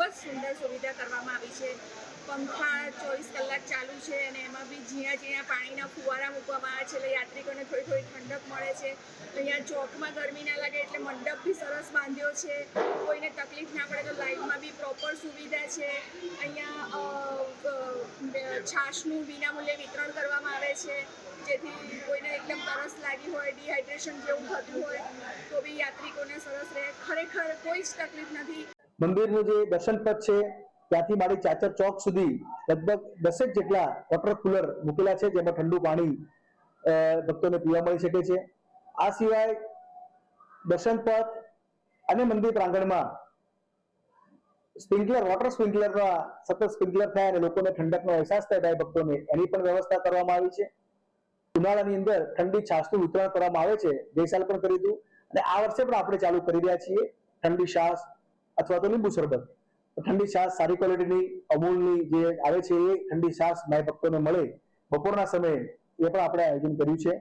ખૂબ જ સુંદર સુવિધા કરવામાં આવી છે. પંખા ચોવીસ કલાક ચાલુ છે અને એમાં બી જ્યાં જ્યાં પાણીના ફુવારા મૂકવામાં આવે છે. એટલે યાત્રિકોને થોડી થોડી ઠંડક મળે છે. અહીંયા ચોકમાં ગરમી ના લાગે એટલે મંડપ બી સરસ બાંધ્યો છે. કોઈને તકલીફ ના પડે તો લાઈનમાં બી પ્રોપર સુવિધા છે. અહીંયા છાશનું વિનામૂલ્યે વિતરણ કરવામાં આવે છે. જેથી કોઈને એકદમ તરસ લાગી હોય ડિહાઇડ્રેશન જેવું થતું હોય, તો બી યાત્રિકોને સરસ રહે. ખરેખર કોઈ જ તકલીફ નથી. મંદિરનું જે દર્શન પથ છે, ત્યાંથી મારી ચાચર ચોક સુધી લગભગ દસેક જેટલા વોટર કુલર મૂકેલા છે, જેમાં ઠંડુ પાણી ભક્તોને પીવા મળી શકે છે. આ સિવાય દર્શન પથ અને મંદિર પ્રાંગણમાં સ્પ્રિંકલર, વોટર સ્પ્રિંકલરના સતત સ્પ્રિંકલર થાય અને લોકોને ઠંડકનો અહેસાસ થાય ભાઈ ભક્તોને, એની પણ વ્યવસ્થા કરવામાં આવી છે. ઉનાળાની અંદર ઠંડી છાસનું વિતરણ કરવામાં આવે છે. ગઈ સાલ પણ કર્યું હતું અને આ વર્ષે પણ આપણે ચાલુ કરી રહ્યા છીએ ઠંડી છાશ અથવા તો લીંબુ શરબત. ઠંડી છાશ સારી ક્વોલિટીની અમૂલની જે આવે છે એ ઠંડી છાશ માય ભક્તોને મળે. બપોરના સમયે એ પણ આપણે આયોજન કર્યું છે.